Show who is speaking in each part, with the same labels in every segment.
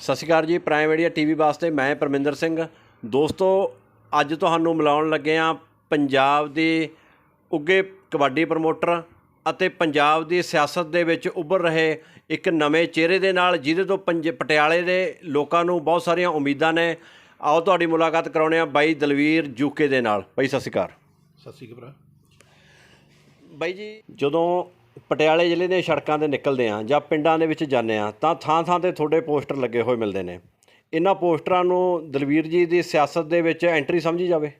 Speaker 1: ਸਤਿ ਸ਼੍ਰੀ ਅਕਾਲ ਜੀ prime media TV ਵਾਸਤੇ ਮੈਂ ਪਰਮਿੰਦਰ ਸਿੰਘ। ਦੋਸਤੋ ਅੱਜ ਤੁਹਾਨੂੰ ਮਿਲਾਉਣ ਲੱਗੇ ਆ ਪੰਜਾਬ ਦੇ ਉੱਗੇ ਕਬੱਡੀ ਪ੍ਰਮੋਟਰ ਅਤੇ ਪੰਜਾਬ ਦੀ ਸਿਆਸਤ ਦੇ ਵਿੱਚ ਉੱਭਰ ਰਹੇ ਇੱਕ ਨਵੇਂ ਚਿਹਰੇ ਦੇ ਨਾਲ ਜਿਹਦੇ ਤੋਂ ਪੰਜ ਪਟਿਆਲੇ ਦੇ ਲੋਕਾਂ ਨੂੰ ਬਹੁਤ ਸਾਰੀਆਂ ਉਮੀਦਾਂ ਨੇ। ਆਓ ਤੁਹਾਡੀ ਮੁਲਾਕਾਤ ਕਰਾਉਣੇ ਆ ਬਾਈ ਦਲਵੀਰ ਜੂਕੇ ਦੇ ਨਾਲ। ਬਾਈ ਸਤਿ ਸ਼੍ਰੀ ਅਕਾਲ।
Speaker 2: ਸਤਿ ਸ਼੍ਰੀ ਅਕਾਲ
Speaker 1: ਬਾਈ ਜੀ ਜਦੋਂ ਪਟਿਆਲੇ ਜ਼ਿਲ੍ਹੇ ਦੀਆਂ ਸੜਕਾਂ ਤੇ ਨਿਕਲਦੇ ਆ ਜਾਂ ਪਿੰਡਾਂ ਦੇ ਵਿੱਚ ਜਾਂਦੇ ਆ ਤਾਂ ਥਾਂ ਥਾਂ ਤੇ ਤੁਹਾਡੇ ਪੋਸਟਰ ਲੱਗੇ ਹੋਏ ਮਿਲਦੇ ਨੇ। ਇਹਨਾਂ ਪੋਸਟਰਾਂ ਨੂੰ ਦਲਵੀਰ ਜੀ ਦੀ ਸਿਆਸਤ ਦੇ ਵਿੱਚ ਐਂਟਰੀ ਸਮਝੀ ਜਾਵੇ?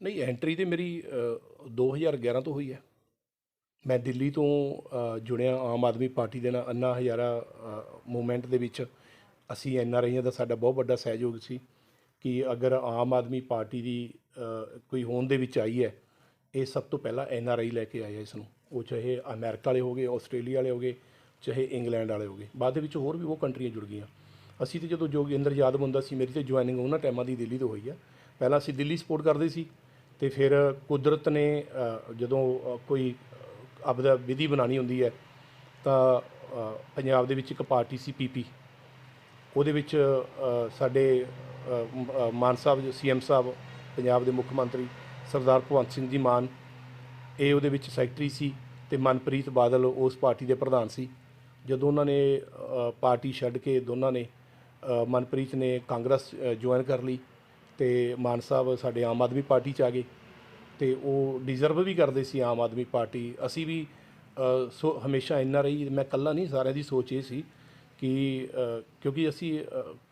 Speaker 2: ਨਹੀਂ ਐਂਟਰੀ ਤੇ ਮੇਰੀ ਅ, 2011 ਤੋਂ ਹੋਈ ਹੈ। ਮੈਂ ਦਿੱਲੀ ਤੋਂ ਜੁੜਿਆ ਆਮ ਆਦਮੀ ਪਾਰਟੀ ਦੇ ਨਾਲ ਅੰਨਾ ਹਜ਼ਾਰਾ ਮੂਵਮੈਂਟ ਦੇ ਵਿੱਚ। ਅਸੀਂ ਐਨ ਆਰ ਆਈਆਂ ਦਾ ਸਾਡਾ ਬਹੁਤ ਵੱਡਾ ਸਹਿਯੋਗ ਸੀ ਕਿ ਅਗਰ ਆਮ ਆਦਮੀ ਪਾਰਟੀ ਦੀ ਕੋਈ ਹੋਂਦ ਦੇ ਵਿੱਚ ਆਈ ਹੈ ਇਹ ਸਭ ਤੋਂ ਪਹਿਲਾਂ ਐਨ ਆਰ ਆਈ ਲੈ ਕੇ ਆਇਆ ਇਸ ਨੂੰ। ਉਹ ਚਾਹੇ ਅਮਰੀਕਾ ਵਾਲੇ ਹੋਗੇ, ਆਸਟ੍ਰੇਲੀਆ ਵਾਲੇ ਹੋਗੇ, ਚਾਹੇ ਇੰਗਲੈਂਡ ਵਾਲੇ ਹੋਗੇ, ਬਾਅਦ ਦੇ ਵਿੱਚ ਹੋਰ ਵੀ ਉਹ ਕੰਟਰੀਆਂ ਜੁੜ ਗਈਆਂ। ਅਸੀਂ ਤੇ ਜਦੋਂ ਜੋਗਿੰਦਰ ਯਾਦਵ ਹੁੰਦਾ ਸੀ, ਮੇਰੀ ਤੇ ਜੁਆਇਨਿੰਗ ਉਹਨਾਂ ਟਾਈਮਾਂ ਦੀ ਦਿੱਲੀ ਤੋਂ ਹੋਈ ਆ। ਪਹਿਲਾਂ ਅਸੀਂ ਦਿੱਲੀ ਸਪੋਰਟ ਕਰਦੇ ਸੀ ਤੇ ਫਿਰ ਕੁਦਰਤ ਨੇ ਜਦੋਂ ਕੋਈ ਆਪਦਾ ਵਿਧੀ ਬਣਾਣੀ ਹੁੰਦੀ ਹੈ, ਤਾਂ ਪੰਜਾਬ ਦੇ ਵਿੱਚ ਇੱਕ ਪਾਰਟੀ ਸੀ ਪੀਪੀ ਉਹਦੇ ਵਿੱਚ ਸਾਡੇ ਮਾਨ ਸਾਹਿਬ, ਸੀਐਮ ਸਾਹਿਬ, ਪੰਜਾਬ ਦੇ ਮੁੱਖ ਮੰਤਰੀ ਸਰਦਾਰ ਭਗਵੰਤ ਸਿੰਘ ਜੀ ਮਾਨ ਇਹ ਉਹਦੇ ਵਿੱਚ ਸੈਕਟਰੀ ਸੀ ਤੇ ਮਨਪ੍ਰੀਤ ਬਾਦਲ ਉਸ ਪਾਰਟੀ ਦੇ ਪ੍ਰਧਾਨ ਸੀ। ਜਦੋਂ ਉਹਨਾਂ ਨੇ ਪਾਰਟੀ ਛੱਡ ਕੇ ਦੋਨਾਂ ਨੇ ਮਨਪ੍ਰੀਤ ਨੇ ਕਾਂਗਰਸ ਜੁਆਇਨ ਕਰ ਲਈ ਤੇ ਮਾਨ ਸਾਹਿਬ ਸਾਡੇ ਆਮ ਆਦਮੀ ਪਾਰਟੀ ਚ ਆ ਗਏ ਤੇ ਉਹ ਡਿਜ਼ਰਵ ਵੀ ਕਰਦੇ ਸੀ ਆਮ ਆਦਮੀ ਪਾਰਟੀ। ਅਸੀਂ ਵੀ ਸੋ ਹਮੇਸ਼ਾ ਇੰਨਾ ਰਹੀ, ਮੈਂ ਕੱਲਾ ਨਹੀਂ, ਸਾਰਿਆਂ ਦੀ ਸੋਚ ਇਹ ਸੀ ਕਿ ਕਿਉਂਕਿ ਅਸੀਂ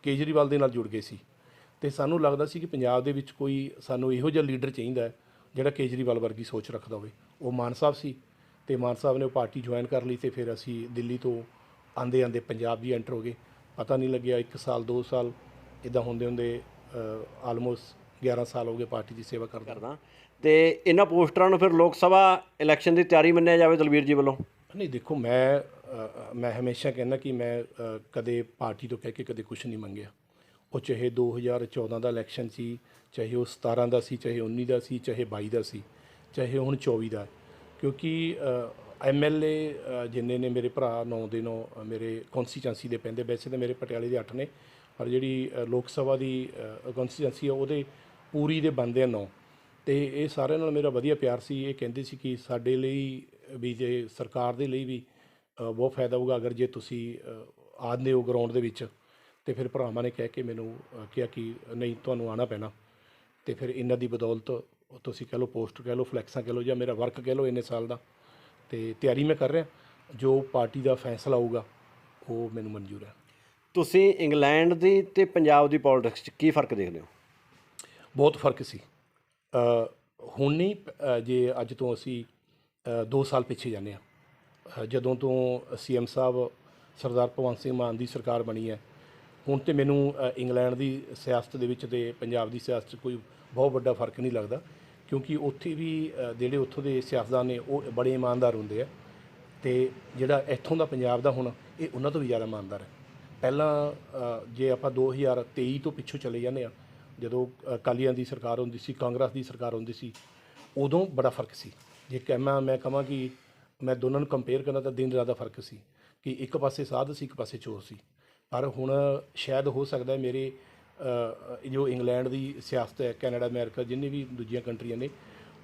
Speaker 2: ਕੇਜਰੀਵਾਲ ਦੇ ਨਾਲ ਜੁੜ ਗਏ ਸੀ ਤੇ ਸਾਨੂੰ ਲੱਗਦਾ ਸੀ ਕਿ ਪੰਜਾਬ ਦੇ ਵਿੱਚ ਕੋਈ ਸਾਨੂੰ ਇਹੋ ਜਿਹਾ ਲੀਡਰ ਚਾਹੀਦਾ ਹੈ ਜਿਹੜਾ ਕੇਜਰੀਵਾਲ ਵਰਗੀ ਸੋਚ ਰੱਖਦਾ ਹੋਵੇ। ਉਹ ਮਾਨ ਸਾਹਿਬ ਸੀ ਤੇ ਮਾਨ ਸਾਹਿਬ ਨੇ ਉਹ ਪਾਰਟੀ ਜੁਆਇਨ ਕਰ ਲਈ ਤੇ ਫਿਰ ਅਸੀਂ ਦਿੱਲੀ ਤੋਂ ਆਂਦੇ ਆਂਦੇ ਪੰਜਾਬ ਵੀ ਐਂਟਰ ਹੋ ਗਏ। ਪਤਾ ਨਹੀਂ ਲੱਗਿਆ 1 ਸਾਲ 2 ਸਾਲ ਇਦਾਂ ਹੁੰਦੇ ਹੁੰਦੇ ਆਲਮੋਸਟ 11 ਸਾਲ ਹੋ ਗਏ ਪਾਰਟੀ ਦੀ ਸੇਵਾ ਕਰਦਾ।
Speaker 1: ਕਰਦਾ। ਤੇ ਇਹਨਾਂ ਪੋਸਟਰਾਂ ਨੂੰ ਫਿਰ ਲੋਕ ਸਭਾ ਇਲੈਕਸ਼ਨ ਦੀ ਤਿਆਰੀ ਮੰਨਿਆ ਜਾਵੇ ਦਲਵੀਰ ਜੀ ਵੱਲੋਂ?
Speaker 2: ਨਹੀਂ ਦੇਖੋ ਮੈਂ ਮੈਂ ਹਮੇਸ਼ਾ ਕਹਿੰਦਾ ਕਿ ਮੈਂ ਕਦੇ ਪਾਰਟੀ ਤੋਂ ਕਹਿ ਕੇ ਕਦੇ ਕੁਝ ਨਹੀਂ ਮੰਗਿਆ। ਉਹ ਚਾਹੇ 2014 ਦਾ ਇਲੈਕਸ਼ਨ ਸੀ ਚਾਹੇ ਉਹ 17 ਦਾ ਸੀ ਚਾਹੇ 19 ਦਾ ਸੀ ਚਾਹੇ 22 ਦਾ ਸੀ ਚਾਹੇ ਹੁਣ 24 ਦਾ ਹੈ। ਕਿਉਂਕਿ ਐਮਐਲਏ ਜਿੰਨੇ ਨੇ ਮੇਰੇ ਭਰਾ ਨੌ ਦੇ ਨੌ ਮੇਰੇ ਕੌਂਸਟੀਚੁਐਂਸੀ ਦੇ ਪੈਂਦੇ ਵੈਸੇ ਤਾਂ ਮੇਰੇ ਪਟਿਆਲੇ ਦੇ 8 ਨੇ ਪਰ ਜਿਹੜੀ ਲੋਕ ਸਭਾ ਦੀ ਕੌਂਸਟੀਚੁਐਂਸੀ ਆ ਉਹਦੇ ਪੂਰੀ ਦੇ ਬੰਦੇ ਆ ਨੌ ਤੇ ਇਹ ਸਾਰਿਆਂ ਨਾਲ ਮੇਰਾ ਵਧੀਆ ਪਿਆਰ ਸੀ ਇਹ ਕਹਿੰਦੇ ਸੀ ਕਿ ਸਾਡੇ ਲਈ ਵੀ ਜੇ ਸਰਕਾਰ ਦੇ ਲਈ ਵੀ ਬਹੁਤ ਫਾਇਦਾ ਹੋਊਗਾ ਅਗਰ ਜੇ ਤੁਸੀਂ ਅ, ਆਉਂਦੇ ਹੋ ਗਰਾਊਂਡ ਦੇ ਵਿੱਚ ਤੇ ਫਿਰ ਭਰਾਵਾਂ ਨੇ ਕਹਿ ਕੇ ਮੈਨੂੰ ਅ, ਕਿਹਾ ਕਿ ਨਹੀਂ ਤੁਹਾਨੂੰ ਆਉਣਾ ਪੈਣਾ। ਤੇ ਫਿਰ ਇਹਨਾਂ ਦੀ ਬਦੌਲਤ ਤੁਸੀਂ ਕਹਿ ਲਓ ਪੋਸਟ ਕਹਿ ਲਓ ਫਲੈਕਸਾਂ ਕਹਿ ਲਓ ਜਾਂ ਮੇਰਾ ਵਰਕ ਕਹਿ ਲਓ ਇੰਨੇ ਸਾਲ ਦਾ। ਤੇ ਤਿਆਰੀ ਮੈਂ ਕਰ ਰਿਹਾ। ਜੋ ਪਾਰਟੀ ਦਾ ਫੈਸਲਾ ਹੋਊਗਾ ਉਹ ਮੈਨੂੰ ਮਨਜ਼ੂਰ ਹੈ।
Speaker 1: ਤੁਸੀਂ ਇੰਗਲੈਂਡ ਦੀ ਤੇ ਪੰਜਾਬ ਦੀ ਪੋਲਿਟਿਕਸ 'ਚ ਕੀ ਫ਼ਰਕ ਦੇਖਦੇ ਹੋ?
Speaker 2: ਬਹੁਤ ਫ਼ਰਕ ਸੀ। ਅ, ਹੁਣ ਨਹੀਂ ਅ, ਜੇ ਅੱਜ ਤੋਂ ਅਸੀਂ 2 ਸਾਲ ਪਿੱਛੇ ਜਾਂਦੇ ਆ ਜਦੋਂ ਤੋਂ ਸੀਐਮ ਸਾਹਿਬ ਸਰਦਾਰ ਭਗਵੰਤ ਸਿੰਘ ਮਾਨ ਦੀ ਸਰਕਾਰ ਬਣੀ ਹੈ ਹੁਣ ਤੇ ਮੈਨੂੰ ਇੰਗਲੈਂਡ ਦੀ ਸਿਆਸਤ ਦੇ ਵਿੱਚ ਤੇ ਪੰਜਾਬ ਦੀ ਸਿਆਸਤ 'ਚ ਕੋਈ ਬਹੁਤ ਵੱਡਾ ਫ਼ਰਕ ਨਹੀਂ ਲੱਗਦਾ। ਕਿਉਂਕਿ ਉੱਥੇ ਵੀ ਜਿਹੜੇ ਉੱਥੋਂ ਦੇ ਸਿਆਸਤਦਾਨ ਨੇ, ਉਹ ਬੜੇ ਇਮਾਨਦਾਰ ਹੁੰਦੇ ਆ। ਤੇ ਜਿਹੜਾ ਇੱਥੋਂ ਦਾ ਪੰਜਾਬ ਦਾ ਹੁਣ, ਇਹ ਉਹਨਾਂ ਤੋਂ ਵੀ ਜ਼ਿਆਦਾ ਇਮਾਨਦਾਰ ਹੈ। ਪਹਿਲਾਂ ਜੇ ਆਪਾਂ 2023 ਤੋਂ ਪਿੱਛੋਂ ਚਲੇ ਜਾਂਦੇ ਆ ਜਦੋਂ ਅਕਾਲੀਆਂ ਦੀ ਸਰਕਾਰ ਹੁੰਦੀ ਸੀ, ਕਾਂਗਰਸ ਦੀ ਸਰਕਾਰ ਹੁੰਦੀ ਸੀ, ਉਦੋਂ ਬੜਾ ਫ਼ਰਕ ਸੀ। ਜੇ ਕਹਿਣਾ ਮੈਂ ਕਹਾਂ ਕਿ ਮੈਂ ਦੋਨਾਂ ਨੂੰ ਕੰਪੇਅਰ ਕਰਨਾ ਤਾਂ ਦਿਨ ਰਾਤ ਦਾ ਫ਼ਰਕ ਸੀ ਕਿ ਇੱਕ ਪਾਸੇ ਸਾਧ ਸੀ, ਇੱਕ ਪਾਸੇ ਚੋਰ ਸੀ। ਪਰ ਹੁਣ ਸ਼ਾਇਦ ਹੋ ਸਕਦਾ ਮੇਰੇ ਜੋ ਇੰਗਲੈਂਡ ਦੀ ਸਿਆਸਤ ਹੈ, ਕੈਨੇਡਾ, ਅਮਰੀਕਾ, ਜਿੰਨੇ ਵੀ ਦੂਜੀਆਂ ਕੰਟਰੀਆਂ ਨੇ,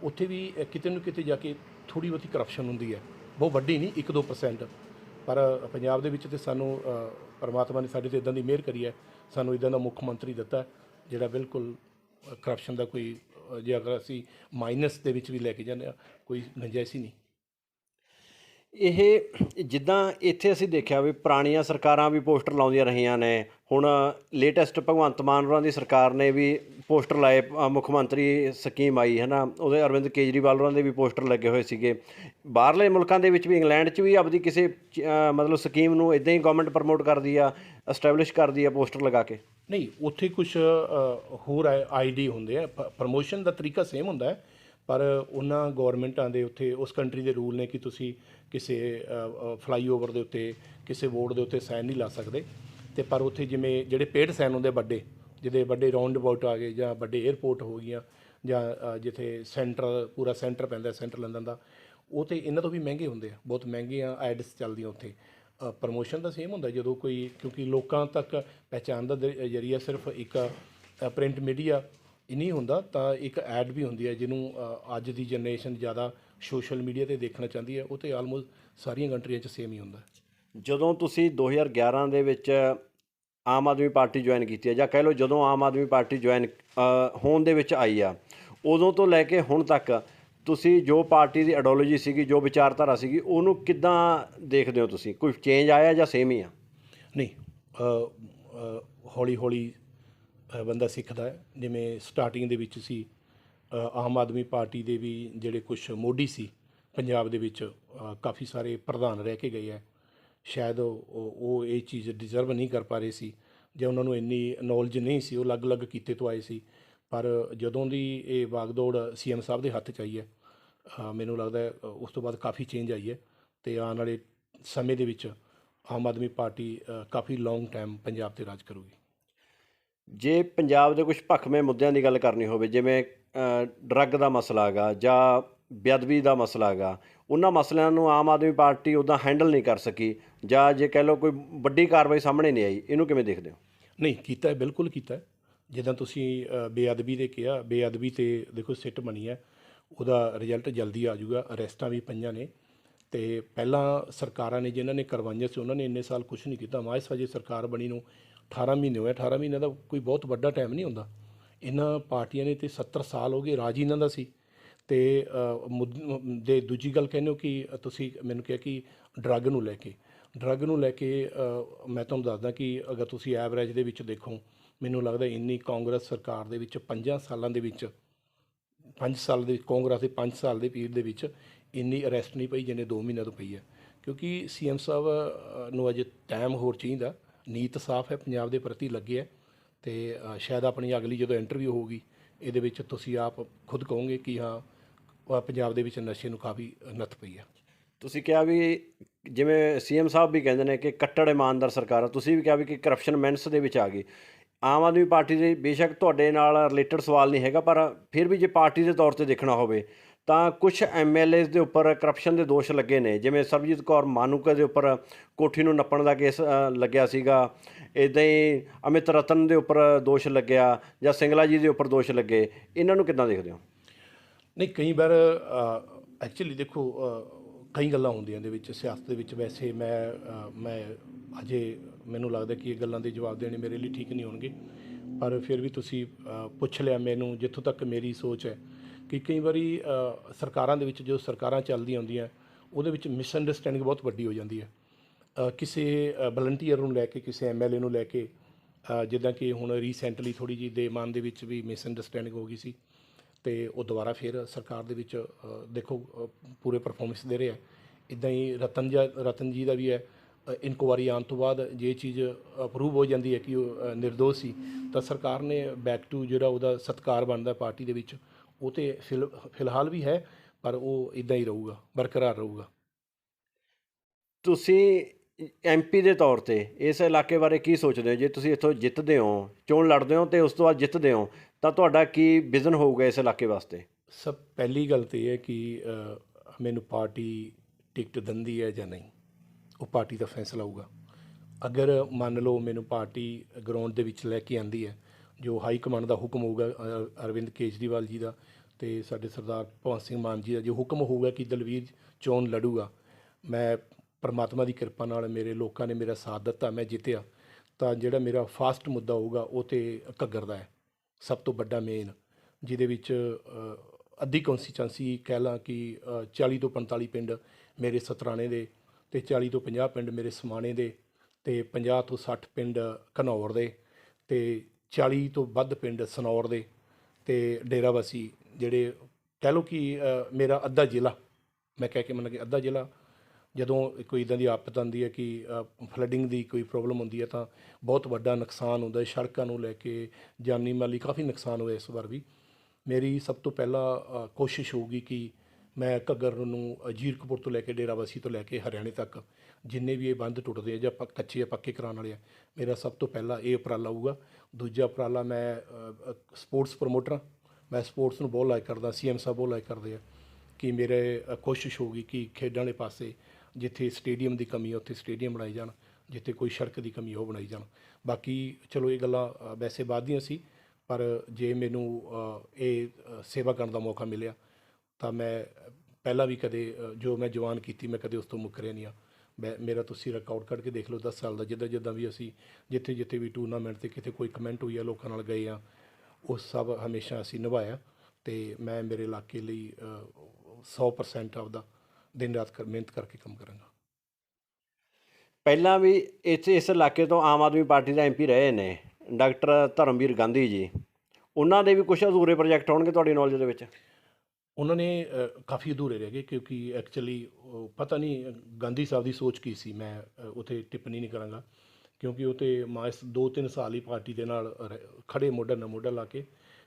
Speaker 2: ਉੱਥੇ ਵੀ ਕਿਤੇ ਨੂੰ ਕਿਤੇ ਜਾ ਕੇ ਥੋੜੀ ਬਹੁਤੀ ਕਰਪਸ਼ਨ ਹੁੰਦੀ ਹੈ। ਬਹੁਤ ਵੱਡੀ ਨਹੀਂ 1-2% ਪਰ ਪੰਜਾਬ ਦੇ ਵਿੱਚ ਤੇ ਸਾਨੂੰ ਪਰਮਾਤਮਾ ਨੇ ਸਾਡੇ ਤੇ ਇਦਾਂ ਦੀ ਮਿਹਰ ਕਰੀ ਹੈ। ਸਾਨੂੰ ਇਦਾਂ ਦਾ ਮੁੱਖ ਮੰਤਰੀ ਦਿੱਤਾ ਜਿਹੜਾ ਬਿਲਕੁਲ ਕਰਪਸ਼ਨ ਦਾ ਕੋਈ ਜੇ ਅਗਰ ਅਸੀਂ ਮਾਈਨਸ ਦੇ ਵਿੱਚ ਵੀ ਲੈ ਕੇ ਜਾਂਦੇ ਆ ਕੋਈ ਗੁੰਜਾਇਸ਼ ਹੀ ਨਹੀਂ।
Speaker 1: ਇਹ ਜਿੱਦਾਂ ਇੱਥੇ ਅਸੀਂ ਦੇਖਿਆ ਵੀ ਪੁਰਾਣੀਆਂ ਸਰਕਾਰਾਂ ਵੀ ਪੋਸਟਰ ਲਾਉਂਦੀਆਂ ਰਹੀਆਂ ਨੇ, ਹੁਣ ਲੇਟੈਸਟ ਭਗਵੰਤ ਮਾਨ ਹੋਰਾਂ ਦੀ ਸਰਕਾਰ ਨੇ ਵੀ ਪੋਸਟਰ ਲਾਏ ਮੁੱਖ ਮੰਤਰੀ ਸਕੀਮ ਆਈ ਹੈ ਨਾ ਉਹਦੇ ਅਰਵਿੰਦ ਕੇਜਰੀਵਾਲ ਹੋਰਾਂ ਦੇ ਵੀ ਪੋਸਟਰ ਲੱਗੇ ਹੋਏ ਸੀਗੇ। ਬਾਹਰਲੇ ਮੁਲਕਾਂ ਦੇ ਵਿੱਚ ਵੀ, ਇੰਗਲੈਂਡ 'ਚ ਵੀ ਆਪਦੀ ਕਿਸੇ ਮਤਲਬ ਸਕੀਮ ਨੂੰ ਇਦਾਂ ਹੀ ਗਵਰਨਮੈਂਟ ਪ੍ਰਮੋਟ ਕਰਦੀ ਆ ਐਸਟੈਬਲਿਸ਼ ਕਰਦੀ ਆ ਪੋਸਟਰ ਲਗਾ ਕੇ।
Speaker 2: ਨਹੀਂ, ਉੱਥੇ ਕੁਝ ਹੋਰ ਆਈਡੀ ਹੁੰਦੇ ਆ ਪ੍ਰਮੋਸ਼ਨ ਦਾ ਤਰੀਕਾ ਸੇਮ ਹੁੰਦਾ ਹੈ। ਪਰ ਉਹਨਾਂ ਗਵਰਨਮੈਂਟਾਂ ਦੇ ਉੱਥੇ ਉਸ ਕੰਟਰੀ ਦੇ ਰੂਲ ਨੇ ਕਿ ਤੁਸੀਂ ਕਿਸੇ ਫਲਾਈਓਵਰ ਦੇ ਉੱਤੇ, ਕਿਸੇ ਬੋਰਡ ਦੇ ਉੱਤੇ ਸਾਈਨ ਨਹੀਂ ਲਾ ਸਕਦੇ। ਤੇ ਪਰ ਉੱਥੇ ਜਿਵੇਂ, ਜਿਹੜੇ ਪੇਡ ਸਾਈਨ ਹੁੰਦੇ ਵੱਡੇ, ਜਿਹਦੇ ਵੱਡੇ ਰਾਉਂਡ ਅਬਾਊਟ ਆ ਗਏ ਜਾਂ ਵੱਡੇ 에ਅਰਪੋਰਟ ਹੋ ਗਈਆਂ, ਜਾਂ ਜਿੱਥੇ ਸੈਂਟਰ ਪੂਰਾ ਸੈਂਟਰ ਪੈਂਦਾ ਸੈਂਟਰ ਲੰਡਨ ਦਾ, ਉਹ ਤੇ ਇਹਨਾਂ ਤੋਂ ਵੀ ਮਹਿੰਗੇ ਹੁੰਦੇ ਆ, ਬਹੁਤ ਮਹਿੰਗੀਆਂ ਐਡਸ ਚੱਲਦੀਆਂ ਉੱਥੇ। ਪ੍ਰਮੋਸ਼ਨ ਦਾ ਸੇਮ ਹੁੰਦਾ ਜਦੋਂ ਕੋਈ, ਕਿਉਂਕਿ ਲੋਕਾਂ ਤੱਕ ਪਹਿਚਾਣ ਦਾ ਜਰੀਆ ਸਿਰਫ ਇੱਕ ਪ੍ਰਿੰਟ ਮੀਡੀਆ ਹੀ ਨਹੀਂ ਹੁੰਦਾ ਤਾਂ ਇੱਕ ਐਡ ਵੀ ਹੁੰਦੀ ਹੈ ਜਿਹਨੂੰ ਅੱਜ ਦੀ ਜਨਰੇਸ਼ਨ ਜ਼ਿਆਦਾ ਸੋਸ਼ਲ ਮੀਡੀਆ ਤੇ ਦੇਖਣਾ ਚਾਹੁੰਦੀ ਹੈ ਉਹ ਤੇ ਆਲਮੋਸਟ ਸਾਰੀਆਂ ਕੰਟਰੀਆਂ 'ਚ ਸੇਮ ਹੀ ਹੁੰਦਾ।
Speaker 1: ਜਦੋਂ ਤੁਸੀਂ 2011 ਦੇ ਵਿੱਚ ਆਮ ਆਦਮੀ ਪਾਰਟੀ ਜੁਆਇਨ ਕੀਤੀ ਹੈ ਜਾਂ ਕਹਿ ਲਓ ਜਦੋਂ ਆਮ ਆਦਮੀ ਪਾਰਟੀ ਜੁਆਇਨ ਹੋਣ ਦੇ ਵਿੱਚ ਆਈ ਆ ਉਦੋਂ ਤੋਂ ਲੈ ਕੇ ਹੁਣ ਤੱਕ ਤੁਸੀਂ ਜੋ ਪਾਰਟੀ ਦੀ ਆਈਡੀਓਲੋਜੀ ਸੀਗੀ ਜੋ ਵਿਚਾਰਧਾਰਾ ਸੀਗੀ ਉਹਨੂੰ ਕਿੱਦਾਂ ਦੇਖਦੇ ਹੋ ਤੁਸੀਂ? ਕੋਈ ਚੇਂਜ ਆਇਆ ਜਾਂ ਸੇਮ ਹੀ ਆ?
Speaker 2: ਨਹੀਂ ਹੌਲੀ ਹੌਲੀ ਬੰਦਾ ਸਿੱਖਦਾ ਹੈ। ਜਿਵੇਂ ਸਟਾਰਟਿੰਗ ਦੇ ਵਿੱਚ ਸੀ ਆਮ ਆਦਮੀ ਪਾਰਟੀ ਦੇ ਵੀ ਜਿਹੜੇ ਕੁਝ ਮੋਢੀ ਸੀ, ਪੰਜਾਬ ਦੇ ਵਿੱਚ ਕਾਫੀ ਸਾਰੇ ਪ੍ਰਧਾਨ ਰਹਿ ਕੇ ਗਏ ਹੈ। ਸ਼ਾਇਦ ਉਹ ਇਹ ਚੀਜ਼ ਡਿਜ਼ਰਵ ਨਹੀਂ ਕਰ ਪਾ ਰਹੇ ਸੀ। ਜਾਂ ਉਹਨਾਂ ਨੂੰ ਇੰਨੀ ਨੌਲੇਜ ਨਹੀਂ ਸੀ, ਉਹ ਅਲੱਗ-ਅਲੱਗ ਕੀਤੇ ਤੋਂ ਆਏ ਸੀ। ਪਰ ਜਦੋਂ ਦੀ ਇਹ ਵਾਗਦੌੜ ਸੀਐਮ ਸਾਹਿਬ ਦੇ ਹੱਥ 'ਚ ਆਈ ਹੈ ਮੈਨੂੰ ਲੱਗਦਾ ਹੈ ਉਸ ਤੋਂ ਬਾਅਦ ਕਾਫੀ ਚੇਂਜ ਆਈ ਹੈ। ਤੇ ਆਉਣ ਵਾਲੇ ਸਮੇਂ ਦੇ ਵਿੱਚ ਆਮ ਆਦਮੀ ਪਾਰਟੀ ਕਾਫੀ ਲੌਂਗ ਟਾਈਮ ਪੰਜਾਬ ਤੇ ਰਾਜ ਕਰੂਗੀ।
Speaker 1: ਜੇ ਪੰਜਾਬ ਦੇ ਕੁਝ ਭਖਵੇਂ ਮੁੱਦਿਆਂ ਦੀ ਗੱਲ ਕਰਨੀ ਹੋਵੇ, ਜਿਵੇਂ ਡਰੱਗ ਦਾ ਮਸਲਾ ਹੈਗਾ ਜਾਂ ਬੇਅਦਬੀ ਦਾ ਮਸਲਾ ਹੈਗਾ, ਉਹਨਾਂ ਮਸਲਿਆਂ ਨੂੰ ਆਮ ਆਦਮੀ ਪਾਰਟੀ ਉਦਾਂ ਹੈਂਡਲ ਨਹੀਂ ਕਰ ਸਕੀ ਜਾਂ ਜੇ ਕਹਿ ਲਓ ਕੋਈ ਵੱਡੀ ਕਾਰਵਾਈ ਸਾਹਮਣੇ ਨਹੀਂ ਆਈ, ਇਹਨੂੰ ਕਿਵੇਂ ਦੇਖਦੇ ਹੋ?
Speaker 2: ਨਹੀਂ, ਕੀਤਾ ਹੈ, ਬਿਲਕੁਲ ਕੀਤਾ ਹੈ। ਜਿੱਦਾਂ ਤੁਸੀਂ ਬੇਅਦਬੀ ਦੇ ਕਿਹਾ, ਬੇਅਦਬੀ ਤੇ ਦੇਖੋ ਸਿੱਟ ਬਣੀ ਹੈ, ਉਹਦਾ ਰਿਜ਼ਲਟ ਜਲਦੀ ਆ ਜਾਊਗਾ, ਅਰੈਸਟਾਂ ਵੀ ਪਈਆਂ ਨੇ ਤੇ ਪਹਿਲਾਂ ਸਰਕਾਰਾਂ ਨੇ ਜਿਨ੍ਹਾਂ ਨੇ ਕਰਵਾਈਆਂ ਸੀ, ਉਹਨਾਂ ਨੇ ਇੰਨੇ ਸਾਲ ਕੁਝ ਨਹੀਂ ਕੀਤਾ ਮਾਇਸ ਵਜੇ ਸਰਕਾਰ ਬਣੀ ਨੂੰ 18 ਮਹੀਨੇ ਹੋਏ 18 ਮਹੀਨੇ ਦਾ ਕੋਈ ਬਹੁਤ ਵੱਡਾ ਟਾਈਮ ਨਹੀਂ ਹੁੰਦਾ। ਇਹਨਾਂ ਪਾਰਟੀਆਂ ਨੇ ਤੇ 70 ਸਾਲ ਹੋ ਗਏ ਰਾਜ ਹੀ ਇਹਨਾਂ ਦਾ ਸੀ। ਤੇ ਅ, ਦੇ ਦੂਜੀ ਗੱਲ ਕਹਿੰਦੇ ਹੋ ਕਿ ਤੁਸੀਂ ਮੈਨੂੰ ਕਿਹਾ ਕਿ ਡਰੱਗ ਨੂੰ ਲੈ ਕੇ। ਡਰੱਗ ਨੂੰ ਲੈ ਕੇ ਮੈਂ ਤੁਹਾਨੂੰ ਦੱਸਦਾ ਕਿ ਅਗਰ ਤੁਸੀਂ ਐਵਰੇਜ ਦੇ ਵਿੱਚ ਦੇਖੋ ਮੈਨੂੰ ਲੱਗਦਾ ਇੰਨੀ ਕਾਂਗਰਸ ਸਰਕਾਰ ਦੇ ਵਿੱਚ 5 ਸਾਲਾਂ ਦੇ ਵਿੱਚ 5 ਸਾਲ ਦੇ ਕਾਂਗਰਸ ਦੇ 5 ਸਾਲ ਦੇ ਪੀਰੀਅਡ ਦੇ ਵਿੱਚ ਇੰਨੀ ਅਰੈਸਟ ਨਹੀਂ ਪਈ ਜਿੰਨੇ 2 ਮਹੀਨਿਆਂ ਤੋਂ ਪਈ ਹੈ। ਕਿਉਂਕਿ ਸੀਐਮ ਸਾਹਿਬ ਨੂੰ ਅਜੇ ਟਾਈਮ ਹੋਰ ਚਾਹੀਦਾ। ਨੀਤ ਸਾਫ਼ ਹੈ ਪੰਜਾਬ ਦੇ ਪ੍ਰਤੀ ਲੱਗੇ ਹੈ ਤੇ ਅ, ਸ਼ਾਇਦ ਆਪਣੀ ਅਗਲੀ ਜਦੋਂ ਇੰਟਰਵਿਊ ਹੋਊਗੀ ਇਹਦੇ ਵਿੱਚ ਤੁਸੀਂ ਆਪ ਖੁਦ ਕਹੋਗੇ ਕਿ ਹਾਂ ਅ, ਪੰਜਾਬ ਦੇ ਵਿੱਚ ਨਸ਼ੇ ਨੂੰ ਕਾਫੀ ਨੱਥ ਪਈ ਹੈ।
Speaker 1: ਤੁਸੀਂ ਕਿਹਾ ਵੀ ਜਿਵੇਂ ਸੀਐਮ ਸਾਹਿਬ ਵੀ ਕਹਿੰਦੇ ਨੇ ਕਿ ਕੱਟੜ ਇਮਾਨਦਾਰ ਸਰਕਾਰ ਆ ਤੁਸੀਂ ਵੀ ਕਿਹਾ ਵੀ ਕਿ ਕਰਪਸ਼ਨ ਮੈਨਸ ਦੇ ਵਿੱਚ ਆ ਗਈ। ਆਮ ਆਦਮੀ ਪਾਰਟੀ ਦੇ ਬੇਸ਼ੱਕ ਤੁਹਾਡੇ ਨਾਲ ਰਿਲੇਟਡ ਸਵਾਲ ਨਹੀਂ ਹੈਗਾ ਪਰ ਫਿਰ ਵੀ ਜੇ ਪਾਰਟੀ ਦੇ ਤੌਰ ਤੇ ਦੇਖਣਾ ਹੋਵੇ ਤਾਂ ਕੁਝ ਐਮਐਲਏਸ ਦੇ ਉੱਪਰ ਕਰਪਸ਼ਨ ਦੇ ਦੋਸ਼ ਲੱਗੇ ਨੇ। ਜਿਵੇਂ ਸਰਬਜੀਤ ਕੌਰ ਮਾਨੂਕਾ ਦੇ ਉੱਪਰ ਕੋਠੀ ਨੂੰ ਨੱਪਣ ਦਾ ਕੇਸ ਲੱਗਿਆ ਸੀਗਾ। ਇਦਾਂ ਹੀ ਅਮਿਤ ਰਤਨ ਦੇ ਉੱਪਰ ਦੋਸ਼ ਲੱਗਿਆ ਜਾਂ ਸਿੰਗਲਾ ਜੀ ਦੇ ਉੱਪਰ ਦੋਸ਼ ਲੱਗੇ। ਇਹਨਾਂ ਨੂੰ ਕਿੱਦਾਂ ਦੇਖਦੇ ਹੋ?
Speaker 2: ਨਹੀਂ, ਕਈ ਵਾਰ ਐਕਚੁਅਲੀ ਦੇਖੋ ਕਈ ਗੱਲਾਂ ਹੁੰਦੀਆਂ ਦੇ ਵਿੱਚ, ਸਿਆਸਤ ਦੇ ਵਿੱਚ। ਵੈਸੇ ਮੈਂ ਮੈਂ ਅਜੇ ਮੈਨੂੰ ਲੱਗਦਾ ਕਿ ਇਹ ਗੱਲਾਂ ਦੇ ਜਵਾਬ ਦੇਣੇ ਮੇਰੇ ਲਈ ਠੀਕ ਨਹੀਂ ਹੋਣਗੇ। ਪਰ ਫਿਰ ਵੀ ਤੁਸੀਂ ਪੁੱਛ ਲਿਆ ਮੈਨੂੰ, ਜਿੱਥੋਂ ਤੱਕ ਮੇਰੀ ਸੋਚ ਹੈ। ਕਿ ਕਈ ਵਾਰੀ ਸਰਕਾਰਾਂ ਦੇ ਵਿੱਚ ਜੋ ਸਰਕਾਰਾਂ ਚੱਲਦੀਆਂ ਹੁੰਦੀਆਂ ਉਹਦੇ ਵਿੱਚ ਮਿਸਅੰਡਰਸਟੈਂਡਿੰਗ ਬਹੁਤ ਵੱਡੀ ਹੋ ਜਾਂਦੀ ਹੈ। ਕਿਸੇ ਵਲੰਟੀਅਰ ਨੂੰ ਲੈ ਕੇ ਕਿਸੇ ਐਮਐਲਏ ਨੂੰ ਲੈ ਕੇ ਜਿੱਦਾਂ ਕਿ ਹੁਣ ਰੀਸੈਂਟਲੀ ਥੋੜੀ ਜਿਹੀ ਦੇ ਮਨ ਦੇ ਵਿੱਚ ਵੀ ਮਿਸਅੰਡਰਸਟੈਂਡਿੰਗ ਹੋ ਗਈ ਸੀ ਤੇ ਉਹ ਦੁਬਾਰਾ ਫਿਰ ਸਰਕਾਰ ਦੇ ਵਿੱਚ ਦੇਖੋ ਪੂਰੇ ਪਰਫਾਰਮੈਂਸ ਦੇ ਰਿਹਾ ਇਦਾਂ ਹੀ ਰਤਨ ਜੀ ਰਤਨ ਜੀ ਦਾ ਵੀ ਹੈ ਇਨਕੁਆਰੀ ਆਉਣ ਤੋਂ ਬਾਅਦ ਜੇ ਚੀਜ਼ ਅਪਰੂਵ ਹੋ ਜਾਂਦੀ ਹੈ ਕਿ ਉਹ ਅ, ਨਿਰਦੋਸ਼ ਸੀ ਤਾਂ ਸਰਕਾਰ ਨੇ ਬੈਕ ਟੂ ਜਿਹੜਾ ਉਹਦਾ ਸਤਕਾਰ ਬਣਦਾ ਪਾਰਟੀ ਦੇ ਵਿੱਚ ਉਹ ਤੇ ਫਿਲ- ਫਿਲਹਾਲ ਵੀ ਹੈ ਪਰ ਉਹ ਇਦਾਂ ਹੀ ਰਹੂਗਾ ਬਰਕਰਾਰ ਰਹੂਗਾ।
Speaker 1: ਤੁਸੀਂ ਐਮਪੀ ਦੇ ਤੌਰ ਤੇ ਇਸ ਇਲਾਕੇ ਬਾਰੇ ਕੀ ਸੋਚਦੇ ਹੋ? ਜੇ ਤੁਸੀਂ ਇੱਥੋਂ ਜਿੱਤਦੇ ਹੋ ਚੋਣ ਲੜਦੇ ਹੋ ਤੇ ਉਸ ਤੋਂ ਬਾਅਦ ਜਿੱਤਦੇ ਹੋ ਤਾਂ ਤੁਹਾਡਾ ਕੀ ਵਿਜ਼ਨ ਹੋਊਗਾ ਇਸ ਇਲਾਕੇ ਵਾਸਤੇ?
Speaker 2: ਸਭ ਪਹਿਲੀ ਗੱਲ ਤੇ ਇਹ ਹੈ ਕਿ ਅ, ਮੈਨੂੰ ਪਾਰਟੀ ਟਿਕਟ ਦਿੰਦੀ ਹੈ ਜਾਂ ਨਹੀਂ ਉਹ ਪਾਰਟੀ ਦਾ ਫੈਸਲਾ ਹੋਊਗਾ। ਅਗਰ ਮੰਨ ਲਓ ਮੈਨੂੰ ਪਾਰਟੀ ਗਰਾਊਂਡ ਦੇ ਵਿੱਚ ਲੈ ਕੇ ਆਂਦੀ ਹੈ ਜੋ ਹਾਈ ਕਮਾਂਡ ਦਾ ਹੁਕਮ ਹੋਊਗਾ ਅ, ਅਰਵਿੰਦ ਕੇਜਰੀਵਾਲ ਜੀ ਦਾ ਤੇ ਸਾਡੇ ਸਰਦਾਰ ਭਗਵੰਤ ਸਿੰਘ ਮਾਨ ਜੀ ਦਾ ਜੋ ਹੁਕਮ ਹੋਊਗਾ ਕਿ ਦਲਵੀਰ ਚੋਣ ਲੜੂਗਾ। ਮੈਂ ਪਰਮਾਤਮਾ ਦੀ ਕਿਰਪਾ ਨਾਲ ਮੇਰੇ ਲੋਕਾਂ ਨੇ ਮੇਰਾ ਸਾਥ ਦਿੱਤਾ ਮੈਂ ਜਿੱਤਿਆ। ਤਾਂ ਜਿਹੜਾ ਮੇਰਾ ਫਾਸਟ ਮੁੱਦਾ ਹੋਊਗਾ ਉਹ ਤੇ ਘੱਗਰ ਦਾ ਹੈ। ਸਭ ਤੋਂ ਵੱਡਾ ਮੇਨ ਜਿਹਦੇ ਵਿੱਚ ਅ, ਅੱਧੀ ਕੌਂਸਟੀਚੁਐਂਸੀ ਕਹਿ ਲਾਂ ਕਿ ਅ, 40 ਤੋਂ 45 ਪਿੰਡ ਮੇਰੇ ਸਤਰਾਣੇ ਦੇ ਤੇ 40 ਤੋਂ 50 ਪਿੰਡ ਮੇਰੇ ਸਮਾਣੇ ਦੇ ਤੇ 50 ਤੋਂ 60 ਪਿੰਡ ਘਨੌਰ ਦੇ ਤੇ 40 ਤੋਂ ਵੱਧ ਪਿੰਡ ਸਨੌਰ ਦੇ ਤੇ ਡੇਰਾਵਾਸੀ ਜਿਹੜੇ ਕਹਿ ਲਓ ਕਿ ਮੇਰਾ ਅੱਧਾ ਜ਼ਿਲ੍ਹਾ। ਮੈਂ ਕਹਿ ਕੇ ਮੰਨ ਕਿ ਅੱਧਾ ਜ਼ਿਲ੍ਹਾ। ਜਦੋਂ ਕੋਈ ਇਦਾਂ ਦੀ ਆਫਤ ਆਉਂਦੀ ਹੈ ਕਿ ਫਲੱਡਿੰਗ ਦੀ ਕੋਈ ਪ੍ਰੋਬਲਮ ਹੁੰਦੀ ਹੈ ਤਾਂ ਬਹੁਤ ਵੱਡਾ ਨੁਕਸਾਨ ਹੁੰਦਾ ਹੈ। ਸੜਕਾਂ ਨੂੰ ਲੈ ਕੇ ਜਾਨੀ ਮਾਲੀ ਕਾਫੀ ਨੁਕਸਾਨ ਹੋਇਆ ਇਸ ਵਾਰ ਵੀ। ਮੇਰੀ ਸਭ ਤੋਂ ਪਹਿਲਾਂ ਕੋਸ਼ਿਸ਼ ਹੋਊਗੀ ਕਿ ਮੈਂ ਘੱਗਰ ਨੂੰ ਅਜੀਰਕਪੁਰ ਤੋਂ ਲੈ ਕੇ ਡੇਰਾਵਾਸੀ ਤੋਂ ਲੈ ਕੇ ਹਰਿਆਣੇ ਤੱਕ ਜਿੰਨੇ ਵੀ ਇਹ ਬੰਦ ਟੁੱਟਦੇ ਆ ਜਾਂ ਪੱਕ- ਕੱਚੇ ਆ ਪੱਕੇ ਕਰਾਉਣ ਵਾਲੇ ਆ ਮੇਰਾ ਸਭ ਤੋਂ ਪਹਿਲਾਂ ਇਹ ਉਪਰਾਲਾ ਹੋਊਗਾ ਦੂਜਾ ਉਪਰਾਲਾ ਮੈਂ ਸਪੋਰਟਸ ਪ੍ਰੋਮੋਟਰ ਹਾਂ। ਮੈਂ ਸਪੋਰਟਸ ਨੂੰ ਬਹੁਤ ਲਾਈਕ ਕਰਦਾ ਸੀਐਮ ਸਾਹਿਬ ਬਹੁਤ ਲਾਈਕ ਕਰਦੇ ਆ ਕਿ ਮੇਰੇ ਅ, ਕੋਸ਼ਿਸ਼ ਹੋਊਗੀ ਕਿ ਖੇਡਾਂ ਵਾਲੇ ਪਾਸੇ ਜਿੱਥੇ ਸਟੇਡੀਅਮ ਦੀ ਕਮੀ ਹੈ ਉੱਥੇ ਸਟੇਡੀਅਮ ਬਣਾਏ ਜਾਣ ਜਿੱਥੇ ਕੋਈ ਸੜਕ ਦੀ ਕਮੀ ਹੈ ਉਹ ਬਣਾਈ ਜਾਣ ਬਾਕੀ ਚਲੋ ਇਹ ਗੱਲਾਂ ਅ, ਵੈਸੇ ਬਾਅਦ ਦੀਆਂ ਸੀ ਪਰ ਜੇ ਮੈਨੂੰ ਅ, ਇਹ ਅ, ਸੇਵਾ ਕਰਨ ਦਾ ਮੌਕਾ ਮਿਲਿਆ ਤਾਂ ਮੈਂ ਪਹਿਲਾਂ ਵੀ ਕਦੇ ਜੋ ਮੈਂ ਜਵਾਨ ਕੀਤੀ ਮੈਂ ਕਦੇ ਉਸ ਤੋਂ ਮੁੱਕਰਿਆ ਨਹੀਂ ਆ। ਮੈਂ ਮੇਰਾ ਤੁਸੀਂ ਰਿਕਾਰਡ ਕੱਢ ਕੇ ਦੇਖ ਲਓ 10 ਸਾਲ ਦਾ ਜਿੱਦਾਂ ਜਿੱਦਾਂ ਵੀ ਅਸੀਂ ਜਿੱਥੇ ਜਿੱਥੇ ਵੀ ਟੂਰਨਾਮੈਂਟ ਤੇ ਕਿਤੇ ਕੋਈ ਕਮੈਂਟ ਹੋਈ ਆ ਲੋਕਾਂ ਨਾਲ ਗਏ ਆ ਉਹ ਸਭ ਹਮੇਸ਼ਾ ਅਸੀਂ ਨਿਭਾਇਆ ਤੇ ਮੈਂ ਮੇਰੇ ਇਲਾਕੇ ਲਈ ਅ, 100% ਆਪਦਾ ਦਿਨ ਰਾਤ ਕਰ ਮਿਹਨਤ ਕਰਕੇ ਕੰਮ ਕਰਾਂਗਾ।
Speaker 1: ਪਹਿਲਾਂ ਵੀ ਇਸ ਇਸ ਇਲਾਕੇ ਤੋਂ ਆਮ ਆਦਮੀ ਪਾਰਟੀ ਦਾ ਐਮਪੀ ਰਹੇ ਨੇ ਡਾਕਟਰ ਧਰਮਵੀਰ ਗਾਂਧੀ ਜੀ। ਉਹਨਾਂ ਦੇ ਵੀ ਕੁਝ ਅਧੂਰੇ ਪ੍ਰੋਜੈਕਟ ਹੋਣਗੇ ਤੁਹਾਡੀ ਨੌਲੇਜ ਦੇ ਵਿੱਚ?
Speaker 2: ਉਹਨਾਂ ਨੇ ਅ, ਕਾਫੀ ਅਧੂਰੇ ਰਹਿ ਗਏ ਕਿਉਂਕਿ ਐਕਚੁਅਲੀ ਪਤਾ ਨਹੀਂ ਅ, ਗਾਂਧੀ ਸਾਹਿਬ ਦੀ ਸੋਚ ਕੀ ਸੀ। ਮੈਂ ਅ, ਉਥੇ ਟਿੱਪਣੀ ਨਹੀਂ ਕਰਾਂਗਾ ਕਿਉਂਕਿ ਉਹ ਤੇ ਮਾਸ 2-3 ਸਾਲ ਹੀ ਪਾਰਟੀ ਦੇ ਨਾਲ ਰਹਿ- ਖੜੇ ਮੋਢਾ ਨਾਲ ਮੋਢਾ ਲਾ ਕੇ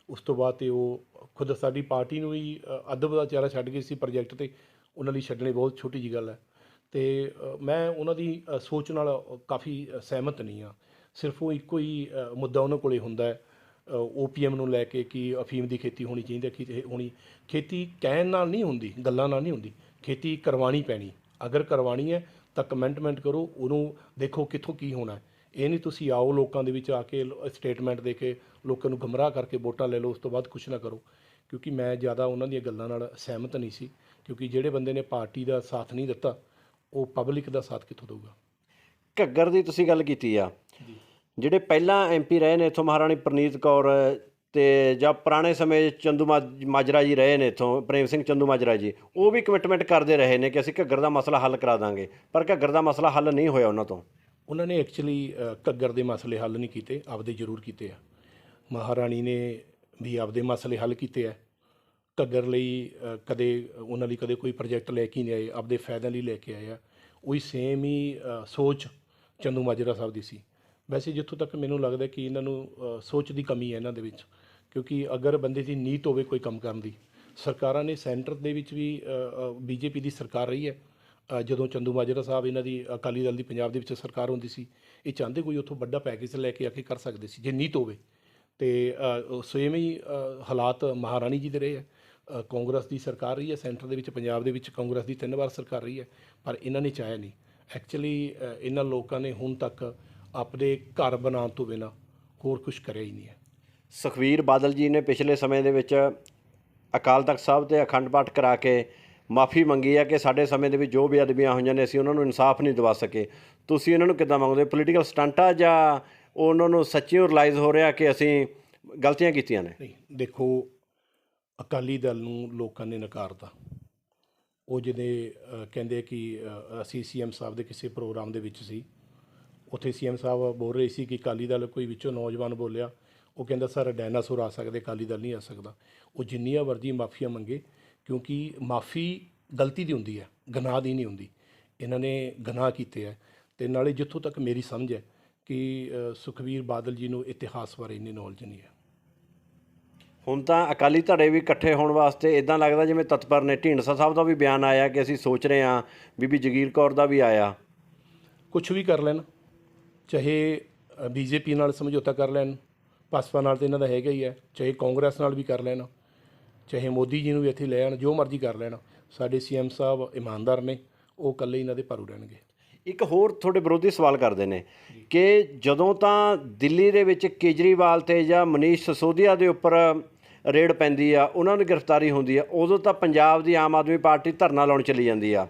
Speaker 2: ਉਸ ਤੋਂ ਬਾਅਦ ਤੇ ਉਹ ਖੁਦ ਸਾਡੀ ਪਾਰਟੀ ਨੂੰ ਹੀ ਅ, ਅਦਬ ਦਾ ਚਿਹਰਾ ਛੱਡ ਗਏ ਸੀ ਪ੍ਰੋਜੈਕਟ ਤੇ। ਉਹਨਾਂ ਲਈ ਛੱਡਣੀ ਬਹੁਤ ਛੋਟੀ ਜੀ ਗੱਲ ਹੈ। ਤੇ ਅ, ਮੈਂ ਉਹਨਾਂ ਦੀ ਅ, ਸੋਚ ਨਾਲ ਅ, ਕਾਫੀ ਅ, ਸਹਿਮਤ ਨਹੀਂ ਆ ਸਿਰਫ ਉਹ ਇੱਕੋ ਹੀ ਅ, ਮੁੱਦਾ ਉਹਨਾਂ ਕੋਲੇ ਹੁੰਦਾ ਹੈ। ਓਪੀਐਮ ਨੂੰ ਲੈ ਕੇ ਕਿ ਅਫੀਮ ਦੀ ਖੇਤੀ ਹੋਣੀ ਚਾਹੀਦੀ ਹੈ ਕਿ ਹੋਣੀ। ਖੇਤੀ ਕਹਿਣ ਨਾਲ ਨਹੀਂ ਹੁੰਦੀ ਗੱਲਾਂ ਨਾਲ ਨਹੀਂ ਹੁੰਦੀ। ਖੇਤੀ ਕਰਵਾਣੀ ਪੈਣੀ। ਅਗਰ ਕਰਵਾਣੀ ਹੈ ਤਾਂ ਕਮੈਂਟਮੈਂਟ ਕਰੋ ਉਹਨੂੰ ਦੇਖੋ ਕਿੱਥੋਂ ਕੀ ਹੋਣਾ ਹੈ। ਇਹ ਨਹੀਂ ਤੁਸੀਂ ਆਓ ਲੋਕਾਂ ਦੇ ਵਿੱਚ ਆ ਕੇ ਸਟੇਟਮੈਂਟ ਦੇ ਕੇ ਲੋਕਾਂ ਨੂੰ ਗਮਰਾਹ ਕਰਕੇ ਵੋਟਾਂ ਲੈ ਲਓ ਉਸ ਤੋਂ ਬਾਅਦ ਕੁਝ ਨਾ ਕਰੋ। ਕਿਉਂਕਿ ਮੈਂ ਜ਼ਿਆਦਾ ਉਹਨਾਂ ਦੀਆਂ ਗੱਲਾਂ ਨਾਲ ਸਹਿਮਤ ਨਹੀਂ ਸੀ। ਕਿਉਂਕਿ ਜਿਹੜੇ ਬੰਦੇ ਨੇ ਪਾਰਟੀ ਦਾ ਸਾਥ ਨਹੀਂ ਦਿੱਤਾ ਉਹ ਪਬਲਿਕ ਦਾ ਸਾਥ ਕਿੱਥੋਂ ਦੇਊਗਾ?
Speaker 1: ਘੱਗਰ ਦੀ ਤੁਸੀਂ ਗੱਲ ਕੀਤੀ ਆ। ਜਿਹੜੇ ਪਹਿਲਾਂ ਐਮਪੀ ਰਹੇ ਨੇ ਇੱਥੋਂ ਮਹਾਰਾਣੀ ਪ੍ਰਨੀਤ ਕੌਰ ਤੇ ਜਾਂ ਪੁਰਾਣੇ ਸਮੇਂ 'ਚ ਚੰਦੂ ਮਾਜਰਾ ਜੀ ਰਹੇ ਨੇ ਇੱਥੋਂ, ਪ੍ਰੇਮ ਸਿੰਘ ਚੰਦੂ ਮਾਜਰਾ ਜੀ, ਉਹ ਵੀ ਕਮਿਟਮੈਂਟ ਕਰਦੇ ਰਹੇ ਨੇ ਕਿ ਅਸੀਂ ਘੱਗਰ ਦਾ ਮਸਲਾ ਹੱਲ ਕਰਾ ਦਾਂਗੇ, ਪਰ ਘੱਗਰ ਦਾ ਮਸਲਾ ਹੱਲ ਨਹੀਂ ਹੋਇਆ ਉਹਨਾਂ ਤੋਂ।
Speaker 2: ਉਹਨਾਂ ਨੇ ਐਕਚੁਅਲੀ ਘੱਗਰ ਦੇ ਮਸਲੇ ਹੱਲ ਨਹੀਂ ਕੀਤੇ, ਆਪਦੇ ਜ਼ਰੂਰ ਕੀਤੇ ਆ। ਮਹਾਰਾਣੀ ਨੇ ਵੀ ਆਪਦੇ ਮਸਲੇ ਹੱਲ ਕੀਤੇ ਆ। ਘੱਗਰ ਲਈ ਕਦੇ, ਉਹਨਾਂ ਲਈ ਕਦੇ ਕੋਈ ਪ੍ਰੋਜੈਕਟ ਲੈ ਕੇ ਨਹੀਂ ਆਏ, ਆਪਦੇ ਫਾਇਦਿਆਂ ਲਈ ਲੈ ਕੇ ਆਏ ਆ। ਉਹੀ ਸੇਮ ਹੀ ਸੋਚ ਚੰਦੂ ਮਾਜਰਾ ਸਾਹਿਬ ਦੀ ਸੀ। ਵੈਸੇ ਜਿੱਥੋਂ ਤੱਕ ਮੈਨੂੰ ਲੱਗਦਾ ਕਿ ਇਹਨਾਂ ਨੂੰ ਸੋਚ ਦੀ ਕਮੀ ਹੈ ਇਹਨਾਂ ਦੇ ਵਿੱਚ। ਕਿਉਂਕਿ ਅਗਰ ਬੰਦੇ ਦੀ ਨੀਤ ਹੋਵੇ ਕੋਈ ਕੰਮ ਕਰਨ ਦੀ ਸਰਕਾਰਾਂ ਨੇ ਸੈਂਟਰ ਦੇ ਵਿੱਚ ਵੀ ਬੀਜੇਪੀ ਦੀ ਸਰਕਾਰ ਰਹੀ ਹੈ। ਜਦੋਂ ਚੰਦੂ ਮਾਜਰਾ ਸਾਹਿਬ ਇਹਨਾਂ ਦੀ ਅਕਾਲੀ ਦਲ ਦੀ ਪੰਜਾਬ ਦੇ ਵਿੱਚ ਸਰਕਾਰ ਹੁੰਦੀ ਸੀ ਇਹ ਚਾਹੁੰਦੇ ਕੋਈ ਉੱਥੋਂ ਵੱਡਾ ਪੈਕੇਜ ਲੈ ਕੇ ਆ ਕੇ ਕਰ ਸਕਦੇ ਸੀ ਜੇ ਨੀਤ ਹੋਵੇ। ਤੇ ਅ, ਸੇਮ ਹੀ ਹਾਲਾਤ ਮਹਾਰਾਣੀ ਜੀ ਦੇ ਰਹੇ ਹੈ। ਕਾਂਗਰਸ ਦੀ ਸਰਕਾਰ ਰਹੀ ਹੈ ਸੈਂਟਰ ਦੇ ਵਿੱਚ ਪੰਜਾਬ ਦੇ ਵਿੱਚ ਕਾਂਗਰਸ ਦੀ ਤਿੰਨ ਵਾਰ ਸਰਕਾਰ ਰਹੀ ਹੈ ਪਰ ਇਹਨਾਂ ਨੇ ਚਾਹਿਆ ਨਹੀਂ। ਐਕਚੁਅਲੀ ਇਹਨਾਂ ਲੋਕਾਂ ਨੇ ਹੁਣ ਤੱਕ ਆਪਣੇ ਘਰ ਬਣਾਉਣ ਤੋਂ ਬਿਨਾਂ ਹੋਰ ਕੁਝ ਕਰਿਆ ਹੀ ਨਹੀਂ ਹੈ।
Speaker 1: ਸੁਖਵੀਰ ਬਾਦਲ ਜੀ ਨੇ ਪਿਛਲੇ ਸਮੇਂ ਦੇ ਵਿੱਚ ਅਕਾਲ ਤਖਤ ਸਾਹਿਬ ਤੇ ਅਖੰਡ ਪਾਠ ਕਰਾ ਕੇ ਮਾਫੀ ਮੰਗੀ ਹੈ ਕਿ ਸਾਡੇ ਸਮੇਂ ਦੇ ਵਿੱਚ ਜੋ ਬੇਅਦਬੀਆਂ ਹੋਈਆਂ ਨੇ ਅਸੀਂ ਉਹਨਾਂ ਨੂੰ ਇਨਸਾਫ ਨਹੀਂ ਦਿਵਾ ਸਕੇ। ਤੁਸੀਂ ਇਹਨਾਂ ਨੂੰ ਕਿੱਦਾਂ ਮੰਗਦੇ ਪੋਲੀਟੀਕਲ ਸਟੰਟ ਆ ਜਾਂ ਉਹਨਾਂ ਨੂੰ ਸੱਚੀ ਰਿਅਲਾਈਜ਼ ਹੋ ਰਿਹਾ ਕਿ ਅਸੀਂ ਗਲਤੀਆਂ ਕੀਤੀਆਂ ਨੇ?
Speaker 2: ਨਹੀਂ ਦੇਖੋ ਅਕਾਲੀ ਦਲ ਨੂੰ ਲੋਕਾਂ ਨੇ ਨਕਾਰਤਾ। ਉਹ ਜਿਹਦੇ ਕਹਿੰਦੇ ਕਿ ਅਸੀਂ ਸੀਐਮ ਸਾਹਿਬ ਦੇ ਕਿਸੇ ਪ੍ਰੋਗਰਾਮ ਦੇ ਵਿੱਚ ਸੀ। ਉੱਥੇ ਸੀਐਮ ਸਾਹਿਬ ਬੋਲ ਰਹੇ ਸੀ ਕਿ ਅਕਾਲੀ ਦਲ ਕੋਈ ਵਿੱਚੋਂ ਨੌਜਵਾਨ ਬੋਲਿਆ ਉਹ ਕਹਿੰਦਾ ਸਰ ਡਾਇਨਾਸੌਰ ਆ ਸਕਦੇ ਅਕਾਲੀ ਦਲ ਨਹੀਂ ਆ ਸਕਦਾ। ਉਹ ਜਿੰਨੀਆਂ ਵਰਜੀ ਮਾਫੀਆਂ ਮੰਗੇ ਕਿਉਂਕਿ ਮਾਫੀ ਗਲਤੀ ਦੀ ਹੁੰਦੀ ਹੈ ਗੁਨਾਹ ਦੀ ਨਹੀਂ ਹੁੰਦੀ। ਇਹਨਾਂ ਨੇ ਗੁਨਾਹ ਕੀਤੇ ਹੈ ਤੇ ਨਾਲੇ ਜਿੱਥੋਂ ਤੱਕ ਮੇਰੀ ਸਮਝ ਹੈ ਕਿ ਅ, ਸੁਖਬੀਰ ਬਾਦਲ ਜੀ ਨੂੰ ਇਤਿਹਾਸ ਬਾਰੇ ਇੰਨੀ ਨੌਲੇਜ ਨਹੀਂ ਹੈ।
Speaker 1: ਹੁਣ ਤਾਂ ਅਕਾਲੀ ਧੜੇ ਵੀ ਇਕੱਠੇ ਹੋਣ ਵਾਸਤੇ ਇਦਾਂ ਲੱਗਦਾ ਜਿਵੇਂ ਤਤਪਰ ਨੇ ਢੀਂਡਸਾ ਸਾਹਿਬ ਦਾ ਵੀ ਬਿਆਨ ਆਇਆ ਕਿ ਅਸੀਂ ਸੋਚ ਰਹੇ ਹਾਂ ਬੀਬੀ ਜਗੀਰ ਕੌਰ ਦਾ ਵੀ ਆਇਆ।
Speaker 2: ਕੁਝ ਵੀ ਕਰ ਲੈਣ। ਚਾਹੇ ਬੀਜੇਪੀ ਨਾਲ ਸਮਝੌਤਾ ਕਰ ਲੈਣ ਭਾਜਪਾ ਨਾਲ ਤੇ ਇਹਨਾਂ ਦਾ ਹੈਗਾ ਹੀ ਹੈ ਚਾਹੇ ਕਾਂਗਰਸ ਨਾਲ ਵੀ ਕਰ ਲੈਣ ਚਾਹੇ ਮੋਦੀ ਜੀ ਨੂੰ ਵੀ ਇੱਥੇ ਲੈ ਆਣ ਜੋ ਮਰਜ਼ੀ ਕਰ ਲੈਣ ਸਾਡੇ ਸੀਐਮ ਸਾਹਿਬ ਇਮਾਨਦਾਰ ਨੇ ਉਹ ਇਕੱਲੇ ਇਹਨਾਂ ਦੇ ਭਾਰੂ ਰਹਿਣਗੇ।
Speaker 1: ਇੱਕ ਹੋਰ ਤੁਹਾਡੇ ਵਿਰੋਧੀ ਸਵਾਲ ਕਰਦੇ ਨੇ ਕਿ ਜਦੋਂ ਤਾਂ ਦਿੱਲੀ ਦੇ ਵਿੱਚ ਕੇਜਰੀਵਾਲ ਤੇ ਜਾਂ ਮਨੀਸ਼ ਸਸੋਦੀਆ ਦੇ ਉੱਪਰ ਰੇਡ ਪੈਂਦੀ ਆ ਉਹਨਾਂ ਨੂੰ ਗ੍ਰਿਫਤਾਰੀ ਹੁੰਦੀ ਆ ਉਦੋਂ ਤਾਂ ਪੰਜਾਬ ਦੀ ਆਮ ਆਦਮੀ ਪਾਰਟੀ ਧਰਨਾ ਲਾਉਣ ਚਲੀ ਜਾਂਦੀ ਆ।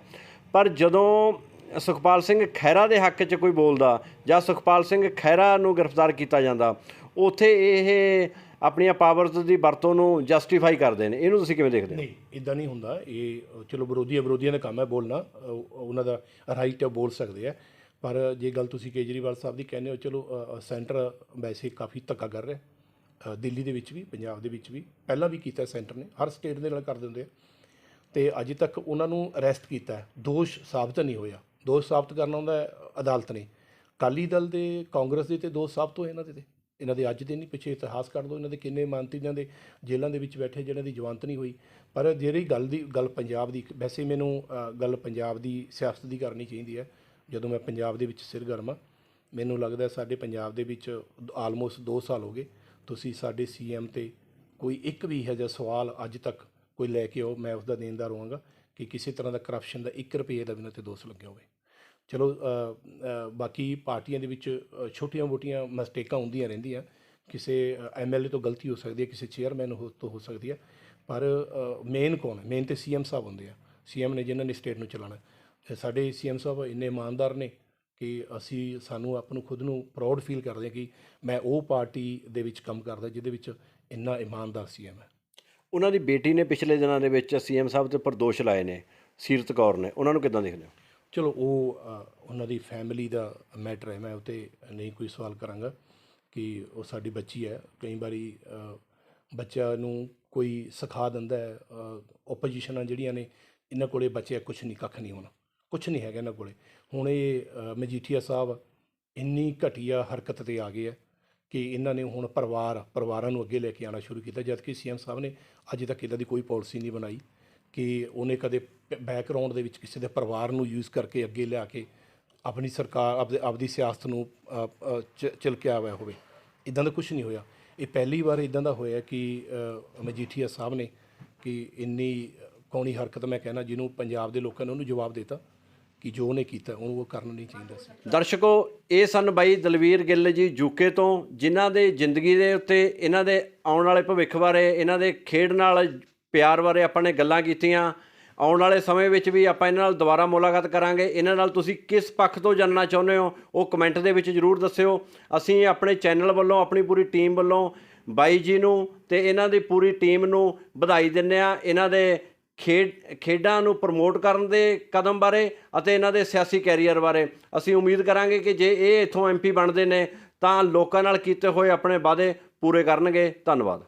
Speaker 1: ਪਰ ਜਦੋਂ ਸੁਖਪਾਲ ਸਿੰਘ ਖਹਿਰਾ ਦੇ ਹੱਕ 'ਚ ਕੋਈ ਬੋਲਦਾ ਜਾਂ ਸੁਖਪਾਲ ਸਿੰਘ ਖਹਿਰਾ ਨੂੰ ਗ੍ਰਿਫਤਾਰ ਕੀਤਾ ਜਾਂਦਾ, ਉੱਥੇ ਇਹ ਆਪਣੀਆਂ ਪਾਵਰਸ ਦੀ ਵਰਤੋਂ ਨੂੰ ਜਸਟੀਫਾਈ ਕਰਦੇ ਨੇ। ਇਹਨੂੰ ਤੁਸੀਂ ਕਿਵੇਂ ਦੇਖਦੇ ਹੋ?
Speaker 2: ਨਹੀਂ ਇਦਾਂ ਨਹੀਂ ਹੁੰਦਾ। ਇਹ ਚਲੋ ਵਿਰੋਧੀ ਵਿਰੋਧੀਆਂ ਦਾ ਕੰਮ ਹੈ ਬੋਲਣਾ। ਉਹਨਾਂ ਦਾ ਰਾਈਟ ਹੈ ਬੋਲ ਸਕਦੇ ਆ ਪਰ ਜੇ ਗੱਲ ਤੁਸੀਂ ਕੇਜਰੀਵਾਲ ਸਾਹਿਬ ਦੀ ਕਹਿੰਦੇ ਹੋ, ਚਲੋ ਸੈਂਟਰ ਵੈਸੇ ਕਾਫੀ ਧੱਕਾ ਕਰ ਰਿਹਾ ਦਿੱਲੀ ਦੇ ਵਿੱਚ ਵੀ, ਪੰਜਾਬ ਦੇ ਵਿੱਚ ਵੀ, ਪਹਿਲਾਂ ਵੀ ਕੀਤਾ ਸੈਂਟਰ ਨੇ। ਹਰ ਸਟੇਟ ਦੇ ਨਾਲ ਕਰ ਦਿੰਦੇ ਆ। ਤੇ ਅਜੇ ਤੱਕ ਉਹਨਾਂ ਨੂੰ ਅਰੈਸਟ ਕੀਤਾ ਦੋਸ਼ ਸਾਬਤ ਨਹੀਂ ਹੋਇਆ। ਦੋਸ਼ ਸਾਬਤ ਕਰਨਾ ਹੁੰਦਾ ਅਦਾਲਤ ਨੇ। ਕਾਲੀ ਦਲ ਦੇ, ਕਾਂਗਰਸ ਦੇ ਤੇ ਦੋਸ਼ ਸਾਬਤ ਹੋਏ ਇਹਨਾਂ ਦੇ ਤੇ। ਇਹਨਾਂ ਦੇ ਅੱਜ ਦੇ ਨਹੀਂ, ਪਿੱਛੇ ਇਤਿਹਾਸ ਕੱਢ ਦੋ। ਇਹਨਾਂ ਦੇ ਕਿੰਨੇ ਮੰਤਰੀਆਂ ਦੇ ਜੇਲ੍ਹਾਂ ਦੇ ਵਿੱਚ ਬੈਠੇ ਜਿਹਨਾਂ ਦੀ ਜਵਾਨਤ ਨਹੀਂ ਹੋਈ। ਪਰ ਜਿਹੜੀ ਗੱਲ ਦੀ, ਗੱਲ ਪੰਜਾਬ ਦੀ, ਵੈਸੇ ਮੈਨੂੰ ਗੱਲ ਪੰਜਾਬ ਦੀ ਸਿਆਸਤ ਦੀ ਕਰਨੀ ਚਾਹੀਦੀ ਹੈ। ਜਦੋਂ ਮੈਂ ਪੰਜਾਬ ਦੇ ਵਿੱਚ ਸਿਰਗਰਮ ਹਾਂ, ਮੈਨੂੰ ਲੱਗਦਾ ਸਾਡੇ ਪੰਜਾਬ ਦੇ ਵਿੱਚ ਆਲਮੋਸਟ 2 ਸਾਲ ਹੋ ਗਏ। ਤੁਸੀਂ ਸਾਡੇ ਸੀਐਮ ਤੇ ਕੋਈ ਇੱਕ ਵੀ ਇਹੋ ਜਿਹਾ ਸਵਾਲ ਅੱਜ ਤੱਕ ਕੋਈ ਲੈ ਕੇ ਆਓ, ਮੈਂ ਉਸ ਦਾ ਦੇਣਦਾਰ ਹੋਵਾਂਗਾ ਕਿ ਕਿਸੇ ਤਰ੍ਹਾਂ ਦਾ ਕਰਪਸ਼ਨ ਦਾ 1 ਰੁਪਏ ਦਾ ਵੀ ਨਾ ਤੇ ਦੋਸ਼ ਲੱਗਿਆ ਹੋਵੇ। ਚਲੋ ਬਾਕੀ ਪਾਰਟੀਆਂ ਦੇ ਵਿੱਚ ਛੋਟੀਆਂ-ਮੋਟੀਆਂ ਮਿਸਟੇਕਾਂ ਹੁੰਦੀਆਂ ਰਹਿੰਦੀਆਂ। ਕਿਸੇ ਐਮਐਲਏ ਤੋਂ ਗਲਤੀ ਹੋ ਸਕਦੀ ਹੈ, ਕਿਸੇ ਚੇਅਰਮੈਨ ਹੋ, ਤੋਂ ਹੋ ਸਕਦੀ ਹੈ। ਪਰ ਮੇਨ ਕੌਣ ਹੈ? ਮੇਨ ਤੇ ਸੀਐਮ ਸਾਹਿਬ ਹੁੰਦੇ ਆ। ਸੀਐਮ ਨੇ ਜਿਨ੍ਹਾਂ ਨੇ ਸਟੇਟ ਨੂੰ ਚਲਾਉਣਾ ਤੇ ਸਾਡੇ ਸੀਐਮ ਸਾਹਿਬ ਇੰਨੇ ਇਮਾਨਦਾਰ ਨੇ ਕਿ ਅਸੀਂ ਸਾਨੂੰ ਆਪ ਨੂੰ ਖੁਦ ਨੂੰ ਪ੍ਰਾਊਡ ਫੀਲ ਕਰਦੇ ਹਾਂ ਕਿ ਮੈਂ ਉਹ ਪਾਰਟੀ ਦੇ ਵਿੱਚ ਕੰਮ ਕਰਦਾ, ਜਿਹਦੇ ਵਿੱਚ ਇੰਨਾ ਇਮਾਨਦਾਰ ਸੀਐਮ ਹੈ।
Speaker 1: ਉਹਨਾਂ ਦੀ ਬੇਟੀ ਨੇ ਪਿਛਲੇ ਦਿਨਾਂ ਦੇ ਵਿੱਚ ਸੀਐਮ ਸਾਹਿਬ ਦੇ ਪਰ ਦੋਸ਼ ਲਾਏ ਨੇ। ਸੀਰਤ ਕੌਰ ਨੇ। ਉਹਨਾਂ ਨੂੰ ਕਿੱਦਾਂ ਦੇਖਦੇ ਹੋ?
Speaker 2: ਚਲੋ, ਉਹ ਉਹਨਾਂ ਦੀ ਫੈਮਿਲੀ ਦਾ ਮੈਟਰ ਹੈ, ਮੈਂ ਉਹ 'ਤੇ ਨਹੀਂ ਕੋਈ ਸਵਾਲ ਕਰਾਂਗਾ ਕਿ ਉਹ ਸਾਡੀ ਬੱਚੀ ਹੈ। ਕਈ ਵਾਰੀ ਬੱਚਿਆਂ ਨੂੰ ਕੋਈ ਸਿਖਾ ਦਿੰਦਾ ਓਪੋਜੀਸ਼ਨਾਂ ਜਿਹੜੀਆਂ ਨੇ, ਇਹਨਾਂ ਕੋਲੇ ਬੱਚੇ ਕੁਝ ਨਹੀਂ, ਕੱਖ ਨਹੀਂ ਹੋਣਾ। ਕੁਝ ਨਹੀਂ ਹੈਗਾ ਇਹਨਾਂ ਕੋਲੇ। ਹੁਣ ਇਹ ਮਜੀਠੀਆ ਸਾਹਿਬ ਇੰਨੀ ਘਟੀਆ ਹਰਕਤ ਤੇ ਆ ਗਏ ਆ ਕਿ ਇਹਨਾਂ ਨੇ ਹੁਣ ਪਰਿਵਾਰ, ਪਰਿਵਾਰਾਂ ਨੂੰ ਅੱਗੇ ਲੈ ਕੇ ਆਉਣਾ ਸ਼ੁਰੂ ਕੀਤਾ ਜਦ ਕਿ ਸੀਐਮ ਸਾਹਿਬ ਨੇ ਅੱਜ ਤੱਕ ਇਦਾਂ ਦੀ ਕੋਈ ਪਾਲਿਸੀ ਨਹੀਂ ਬਣਾਈ। ਕਿ ਉਹਨੇ ਕਦੇ ਬੈਕਗ੍ਰਾਉਂਡ ਦੇ ਵਿੱਚ ਕਿਸੇ ਦੇ ਪਰਿਵਾਰ ਨੂੰ ਯੂਜ਼ ਕਰਕੇ ਅੱਗੇ ਲਿਆ ਕੇ ਆਪਣੀ ਸਰਕਾਰ ਆਪਦੇ ਆਪਦੀ ਸਿਆਸਤ ਨੂੰ ਅ, ਚ- ਚਿਲਕਿਆ ਹੋਇਆ ਹੋਵੇ। ਇਦਾਂ ਦਾ ਕੁਝ ਨਹੀਂ ਹੋਇਆ। ਇਹ ਪਹਿਲੀ ਵਾਰ ਇਦਾਂ ਦਾ ਹੋਇਆ ਕਿ ਮਜੀਠੀਆ ਸਾਹਿਬ ਨੇ ਕਿ ਇੰਨੀ ਕੌਣੀ ਹਰਕਤ ਮੈਂ ਕਹਿਣਾ ਜਿਹਨੂੰ ਪੰਜਾਬ ਦੇ ਲੋਕਾਂ ਨੇ ਉਹਨੂੰ ਜਵਾਬ ਦਿੱਤਾ ਕਿ ਜੋ ਉਹਨੇ ਕੀਤਾ ਉਹਨੂੰ ਉਹ ਕਰਨਾ ਨਹੀਂ ਚਾਹੀਦਾ ਸੀ।
Speaker 1: ਦਰਸ਼ਕੋ ਇਹ ਸਨ ਬਾਈ ਦਲਵੀਰ ਗਿੱਲ ਜੀ ਯੂਕੇ ਤੋਂ ਜਿਨ੍ਹਾਂ ਦੇ ਜ਼ਿੰਦਗੀ ਦੇ ਉੱਤੇ ਇਹਨਾਂ ਦੇ ਆਉਣ ਵਾਲੇ ਭਵਿੱਖ ਬਾਰੇ ਇਹਨਾਂ ਦੇ ਖੇਡ ਨਾਲ ਪਿਆਰ ਬਾਰੇ ਆਪਾਂ ਨੇ ਗੱਲਾਂ ਕੀਤੀਆਂ। ਆਉਣ ਵਾਲੇ ਸਮੇਂ ਵਿੱਚ ਵੀ ਆਪਾਂ ਇਹਨਾਂ ਨਾਲ ਦੁਬਾਰਾ ਮੁਲਾਕਾਤ ਕਰਾਂਗੇ। ਇਹਨਾਂ ਨਾਲ ਤੁਸੀਂ ਕਿਸ ਪੱਖ ਤੋਂ ਜਾਣਨਾ ਚਾਹੁੰਦੇ ਹੋ, ਉਹ ਕਮੈਂਟ ਦੇ ਵਿੱਚ ਜਰੂਰ ਦੱਸਿਓ। ਅਸੀਂ ਆਪਣੇ ਚੈਨਲ ਵੱਲੋਂ, ਆਪਣੀ ਪੂਰੀ ਟੀਮ ਵੱਲੋਂ ਬਾਈ ਜੀ ਨੂੰ ਤੇ ਇਹਨਾਂ ਦੀ ਪੂਰੀ ਟੀਮ ਨੂੰ ਵਧਾਈ ਦਿੰਦੇ ਆ ਇਹਨਾਂ ਦੇ ਖੇਡ, ਖੇਡਾਂ ਨੂੰ ਪ੍ਰਮੋਟ ਕਰਨ ਦੇ ਕਦਮ ਬਾਰੇ ਅਤੇ ਇਹਨਾਂ ਦੇ ਸਿਆਸੀ ਕੈਰੀਅਰ ਬਾਰੇ। ਅਸੀਂ ਉਮੀਦ ਕਰਾਂਗੇ ਕਿ ਜੇ ਇਹ ਇੱਥੋਂ ਐਮਪੀ ਬਣਦੇ ਨੇ, ਤਾਂ ਲੋਕਾਂ ਨਾਲ ਕੀਤੇ ਹੋਏ ਆਪਣੇ ਵਾਅਦੇ ਪੂਰੇ ਕਰਨਗੇ। ਧੰਨਵਾਦ।